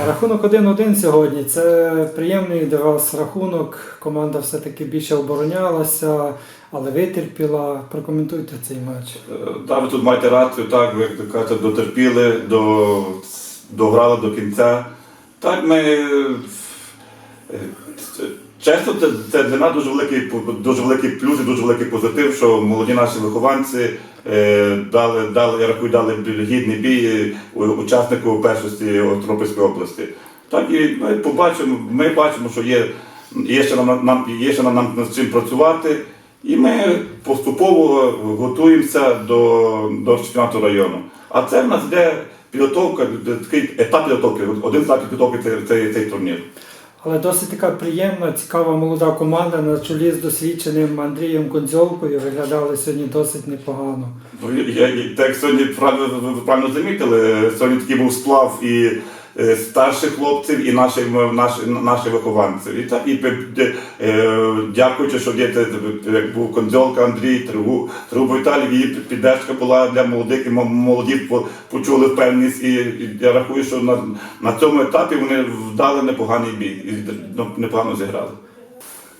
Е, Рахунок 1-1 сьогодні. Це приємний для вас рахунок. Команда все-таки більше оборонялася, але витерпіла. Прокоментуйте цей матч. Так, Та ви тут маєте рацію, так, ви кажете, дотерпіли, до, дограли до кінця. Так, ми. Чесно, це, це для нас дуже великий, дуже великий плюс і дуже великий позитив, що молоді наші вихованці е, дали, дали, я рахую, дали гідний бій е, учаснику першості Тернопільської області. Так і ми побачимо, ми бачимо, що є, є ще нам, нам, є ще нам, нам над чим працювати. І ми поступово готуємося до, до чемпіонату району. А це в нас йде підготовка, такий етап підготовки, один етап підготовки цей, цей, цей турнір. Але досить така приємна, цікава молода команда на чолі з досвідченим Андрієм Конзьолкою виглядали сьогодні досить непогано. Ну, я, я, так сьогодні правильно, правильно замітили, сьогодні такий був сплав і старших хлопців, і наших, наші, наші вихованців. І так, і е, е, дякуючи, що є, це, як був Кондзьолка Андрій, Тригу, Тригуб Віталій, її піддержка була для молодих, і мо- молоді почули впевненість. І, і я рахую, що на, на цьому етапі вони вдали непоганий бій і ну, непогано зіграли.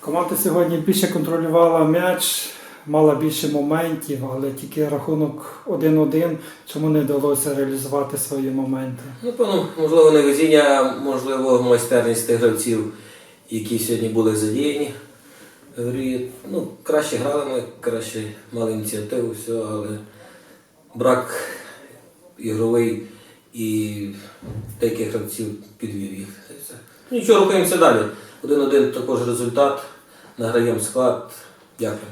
Команда сьогодні більше контролювала м'яч, мала більше моментів, але тільки рахунок 1-1, чому не вдалося реалізувати свої моменти. Напевно, можливо, невезіння, можливо, майстерність тих гравців, які сьогодні були задіяні. Ну, краще грали ми, краще мали ініціативу, все, але брак ігровий і деяких гравців підвів їх. Нічого, рухаємося далі. Один-один також результат. Награємо склад. Дякую.